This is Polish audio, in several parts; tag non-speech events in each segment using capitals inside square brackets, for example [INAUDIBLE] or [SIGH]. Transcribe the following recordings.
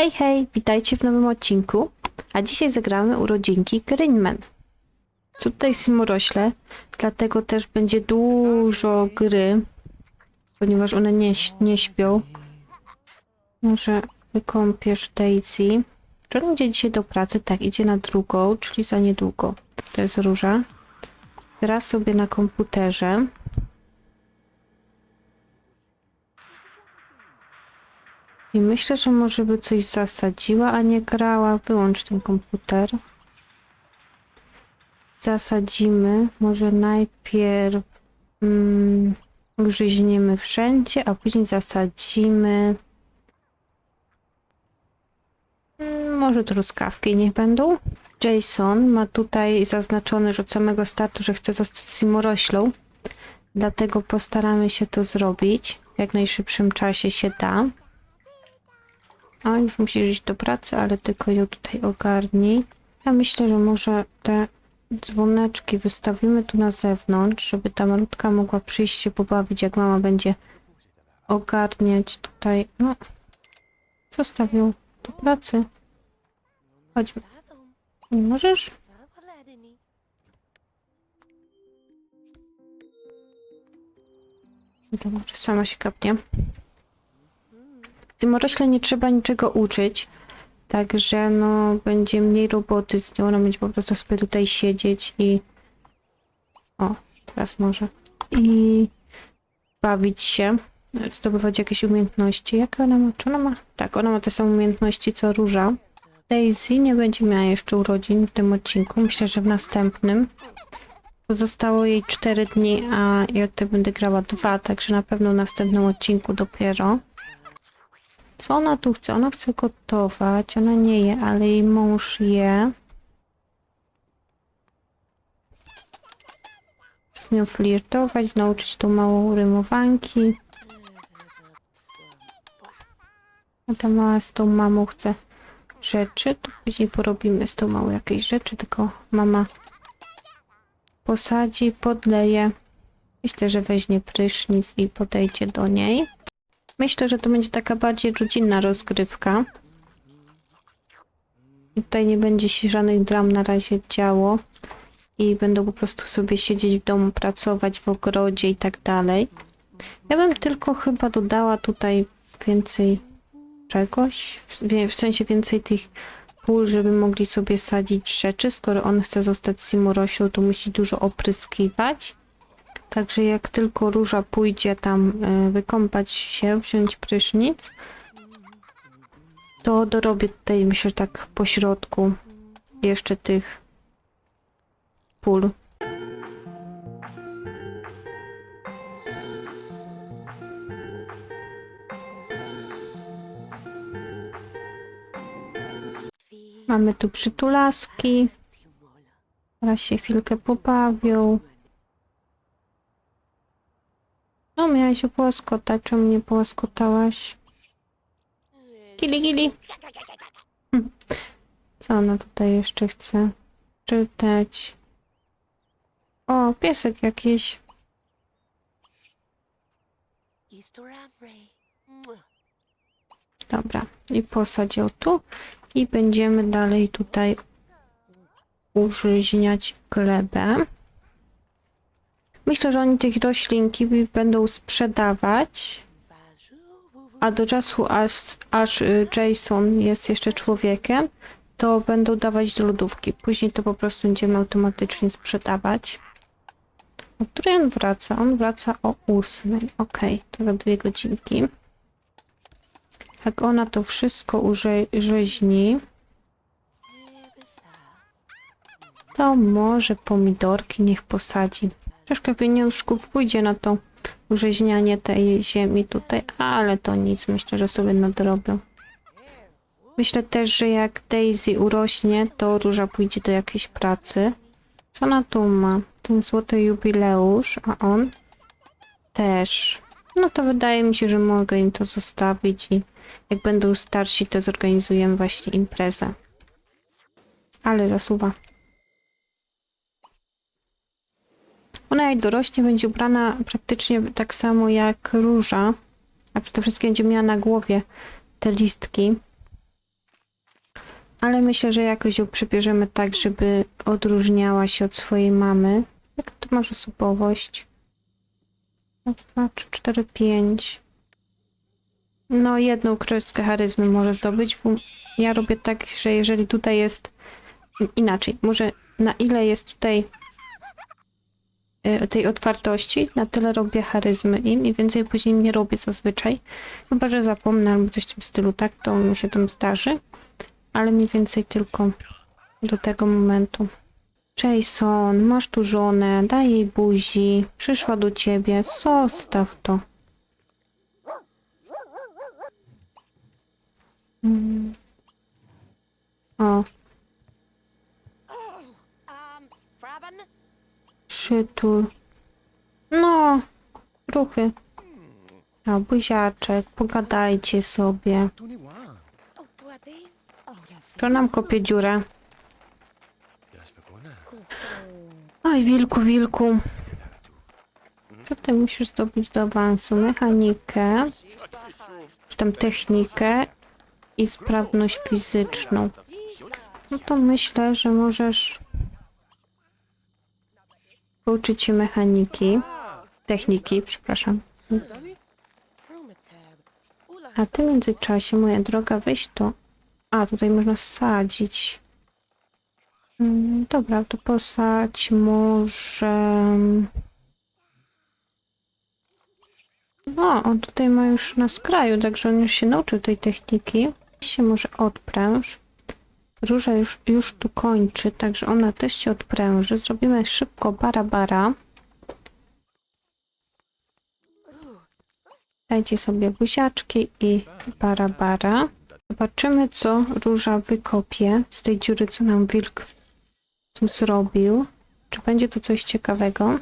Hej, hej, witajcie w nowym odcinku. A dzisiaj zagramy urodzinki Greenman. Co tutaj Simorośle, dlatego też będzie dużo gry, ponieważ one nie, nie śpią. Może wykąpiesz Daisy. Czy on idzie dzisiaj do pracy? Tak, idzie na drugą, czyli za niedługo. To jest Róża. Gra sobie na komputerze. I myślę, że może by coś zasadziła, a nie grała. Wyłącz ten komputer. Zasadzimy. Może najpierw mm, ugryźniemy wszędzie, a później zasadzimy. Mm, Może truskawki niech będą. Jason ma tutaj zaznaczone, że od samego startu, że chce zostać simoroślą. Dlatego postaramy się to zrobić w jak najszybszym czasie się da. A już musisz iść do pracy, ale tylko ją tutaj ogarnij. Ja myślę, że może te dzwoneczki wystawimy tu na zewnątrz, żeby ta malutka mogła przyjść się pobawić, jak mama będzie ogarniać tutaj. No, zostawił do pracy. Chodźmy. Nie możesz? Dobra, sama się kapnie. Tym morośle nie trzeba niczego uczyć, także no będzie mniej roboty z nią, ona będzie po prostu sobie tutaj siedzieć i o, teraz może i bawić się, zdobywać jakieś umiejętności. Jakie ona ma? Czy ona ma? Tak, ona ma te same umiejętności co Róża. Daisy nie będzie miała jeszcze urodzin w tym odcinku, myślę, że w następnym. Zostało jej 4 dni, a ja tutaj będę grała dwa, także na pewno w następnym odcinku dopiero. Co ona tu chce? Ona chce gotować. Ona nie je, ale jej mąż je. Z nią flirtować, nauczyć tą małą rymowanki. A ta mała z tą mamą chce rzeczy, to później porobimy z tą małą jakieś rzeczy, tylko mama posadzi, podleje. Myślę, że weźmie prysznic i podejdzie do niej. Myślę, że to będzie taka bardziej rodzinna rozgrywka. I tutaj nie będzie się żadnych dram na razie działo. I będą po prostu sobie siedzieć w domu, pracować w ogrodzie i tak dalej. Ja bym tylko chyba dodała tutaj więcej czegoś. W, w sensie więcej tych pól, żeby mogli sobie sadzić rzeczy. Skoro on chce zostać Simorosią, to musi dużo opryskiwać. Także jak tylko róża pójdzie tam e, wykąpać się, wziąć prysznic, to dorobię tutaj, myślę, tak po środku jeszcze tych pól. Mamy tu przytulaski. Teraz się chwilkę pobawią. Miałaś się połaskotać. Czemu nie połaskotałaś? Gili, gili. Co ona tutaj jeszcze chce? Czytać. O, piesek jakiś. Dobra. I posadź ją tu. I będziemy dalej tutaj użyźniać glebę. Myślę, że oni tych roślinki będą sprzedawać, a do czasu aż, aż y, Jason jest jeszcze człowiekiem, to będą dawać do lodówki. Później to po prostu będziemy automatycznie sprzedawać. O której on wraca? On wraca o ósmej. Okej, to za dwie godzinki. Jak ona to wszystko urzeźni, to może pomidorki niech posadzi. Troszkę pieniążków pójdzie na to urzeźnianie tej ziemi tutaj, ale to nic, myślę, że sobie nadrobią. Myślę też, że jak Daisy urośnie, to Róża pójdzie do jakiejś pracy. Co ona tu ma? Ten złoty jubileusz, a on też. No to wydaje mi się, że mogę im to zostawić i jak będą starsi, to zorganizujemy właśnie imprezę. Ale zasuwa. Ona jak dorośnie będzie ubrana praktycznie tak samo jak róża, a przede wszystkim będzie miała na głowie te listki. Ale myślę, że jakoś ją przybierzemy tak, żeby odróżniała się od swojej mamy. Jak to masz osobowość? Raz, dwa, trzy, cztery, pięć. No, jedną kreskę charyzmy może zdobyć, bo ja robię tak, że jeżeli tutaj jest inaczej, może na ile jest tutaj tej otwartości, na tyle robię charyzmy im i więcej później nie robię zazwyczaj. Chyba, że zapomnę albo coś w tym stylu, tak, to mi się tam zdarzy. Ale mniej więcej tylko do tego momentu. Jason, masz tu żonę, daj jej buzi, przyszła do ciebie, zostaw to. Mm. O, przytul. No, ruchy. A, buziaczek, pogadajcie sobie. To nam kopie dziurę. Oj, wilku, wilku. Co ty musisz zdobyć do awansu? Mechanikę, czy tam technikę i sprawność fizyczną. No to myślę, że możesz pouczyć się mechaniki, techniki, przepraszam. A ty w międzyczasie, moja droga, weź to. A, tutaj można sadzić. Mm, Dobra, to posadź może... No, on tutaj ma już na skraju, także on już się nauczył tej techniki. Się może odpręż. Róża już, już tu kończy, także ona też się odpręży. Zrobimy szybko bara bara. Dajcie sobie buziaczki i bara bara. Zobaczymy, co róża wykopie z tej dziury, co nam wilk tu zrobił. Czy będzie to coś ciekawego?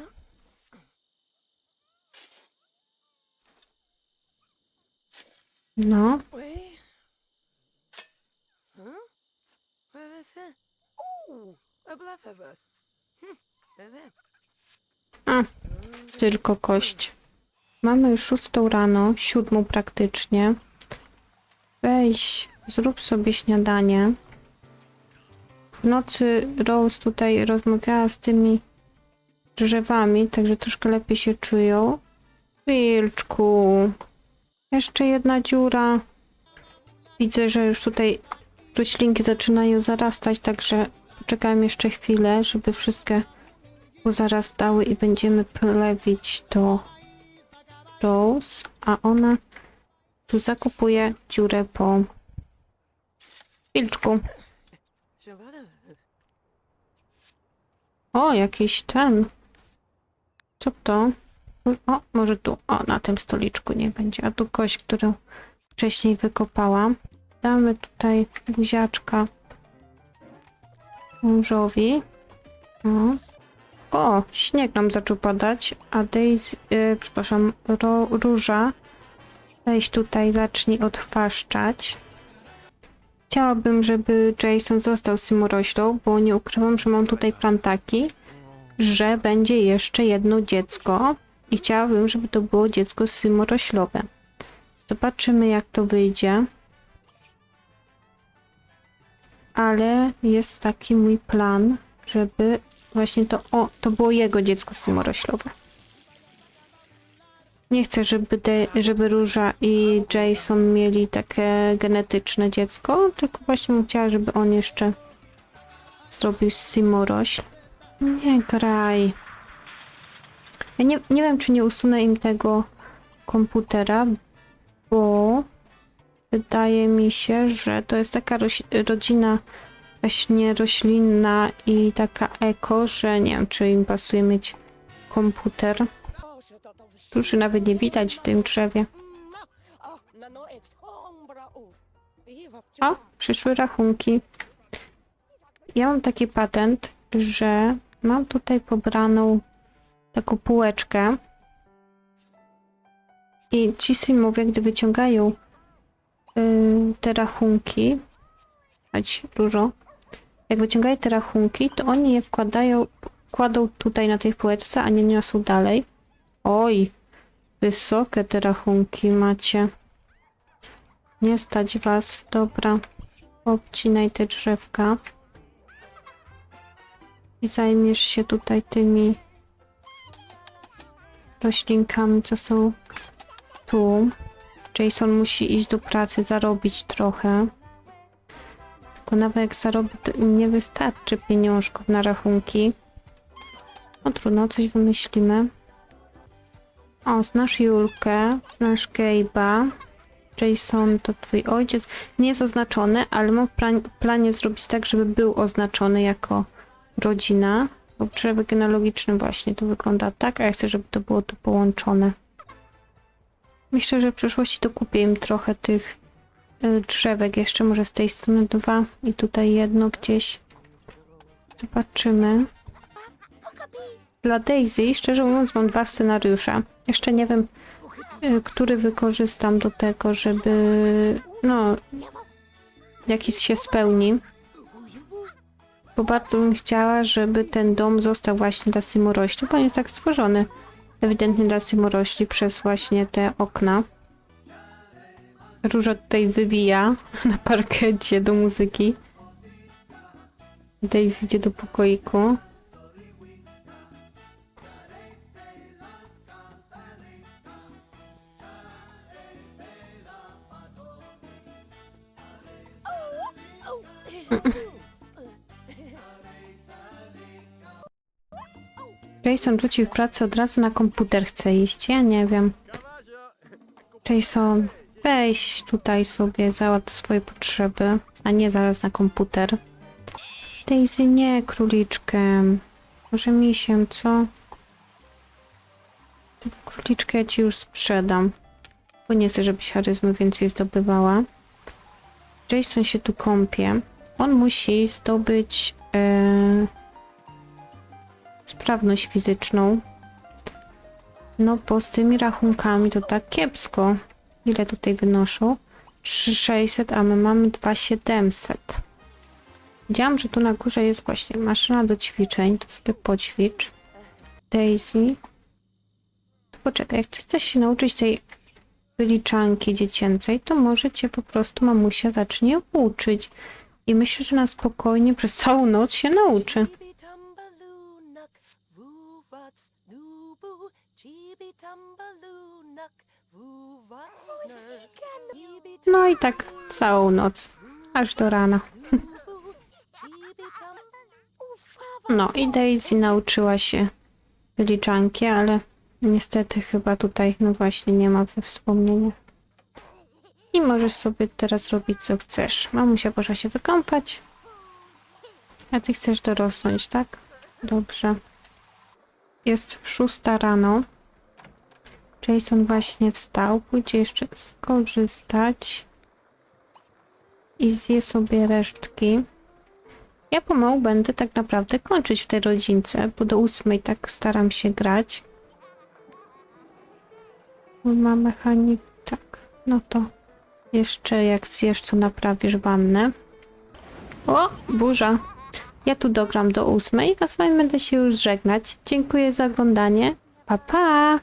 No, Blaffabot. Hm, and then. A. tylko kość. Mamy już szóstą rano, siódmą praktycznie. Weź, zrób sobie śniadanie. W nocy Rose tutaj rozmawiała z tymi drzewami, także troszkę lepiej się czują. Wilczku. Jeszcze jedna dziura. Widzę, że już tutaj roślinki zaczynają zarastać, także poczekałem jeszcze chwilę, żeby wszystkie pozarastały i będziemy plewić to Rose, a ona tu zakupuje dziurę po wilczku. O, jakiś ten. Co to? O, może tu. O, na tym stoliczku nie będzie. A tu kość, którą wcześniej wykopałam. Damy tutaj buziaczka mężowi. O. o, śnieg nam zaczął padać, a Daisy, yy, przepraszam, ro, róża weź tutaj, zacznij odchwaszczać. Chciałabym, żeby Jason został Symoroślą, bo nie ukrywam, że mam tutaj plantaki, że będzie jeszcze jedno dziecko i chciałabym, żeby to było dziecko symoroślowe. Zobaczymy, jak to wyjdzie. Ale jest taki mój plan, żeby właśnie to, o, to było jego dziecko symoroślowe. Nie chcę, żeby, de, żeby Róża i Jason mieli takie genetyczne dziecko, tylko właśnie bym chciała, żeby on jeszcze zrobił Simorośl. Nie graj. Ja nie, nie wiem, czy nie usunę im tego komputera, bo wydaje mi się, że to jest taka rodzina właśnie roślinna i taka eko, że nie wiem, czy im pasuje mieć komputer. Duszy nawet nie widać w tym drzewie. O, przyszły rachunki. Ja mam taki patent, że mam tutaj pobraną taką półeczkę i ci simowie, gdy wyciągają te rachunki, chodź dużo, jak wyciągają te rachunki, to oni je wkładają, kładą tutaj na tej półeczce, a nie niosą dalej. Oj, wysokie te rachunki macie. Nie stać was, dobra. Obcinaj te drzewka. I zajmiesz się tutaj tymi roślinkami, co są tu. Jason musi iść do pracy, zarobić trochę. Tylko nawet jak zarobi, to im nie wystarczy pieniążków na rachunki. No trudno, coś wymyślimy. O, znasz Julkę, znasz Gabe'a. Jason to twój ojciec. Nie jest oznaczony, ale mam w plan- planie zrobić tak, żeby był oznaczony jako rodzina. Bo w drzewie genealogicznym właśnie to wygląda tak, a ja chcę, żeby to było tu połączone. Myślę, że w przyszłości dokupię im trochę tych y, drzewek. Jeszcze może z tej strony dwa i tutaj jedno gdzieś. Zobaczymy. Dla Daisy, szczerze mówiąc, mam dwa scenariusze. Jeszcze nie wiem, y, który wykorzystam do tego, żeby no jakiś się spełni. Bo bardzo bym chciała, żeby ten dom został właśnie dla Simorośli, bo on jest tak stworzony ewidentnie dla Simorośli przez właśnie te okna. Róża tutaj wywija [LAUGHS] na parkecie do muzyki. Daisy idzie do pokoiku. Jason rzucił w pracy od razu na komputer chce iść. Ja nie wiem. Jason, weź tutaj sobie załatw swoje potrzeby, a nie zaraz na komputer. Daisy, nie króliczkiem. Może misiem, co? Tego Króliczkę ja ci już sprzedam. Bo nie chcę, żebyś charyzmy więcej zdobywała. Jason się tu kąpie. On musi zdobyć... E, sprawność fizyczną. No bo z tymi rachunkami to tak kiepsko. Ile tutaj wynoszą? 3600, a my mamy 2700. Widziałam, że tu na górze jest właśnie maszyna do ćwiczeń. To sobie poćwicz. Daisy. Poczekaj, jak chcesz się nauczyć tej wyliczanki dziecięcej, to może cię po prostu mamusia zacznie uczyć. I myślę, że na spokojnie przez całą noc się nauczy. No i tak całą noc, aż do rana. No i Daisy nauczyła się wyliczanki, ale niestety chyba tutaj, no właśnie, nie ma we wspomnieniach. I możesz sobie teraz robić co chcesz. Mamusia poszła się wykąpać. A ty chcesz dorosnąć, tak? Dobrze. Jest szósta rano. Jason właśnie wstał. Pójdzie jeszcze skorzystać. I zje sobie resztki. Ja pomału będę tak naprawdę kończyć w tej rodzince, bo do ósmej tak staram się grać. Ma mechanik, tak. No to jeszcze jak zjesz, co naprawisz wannę. O, burza. Ja tu dogram do ósmej, a z wami będę się już żegnać. Dziękuję za oglądanie. Pa, pa!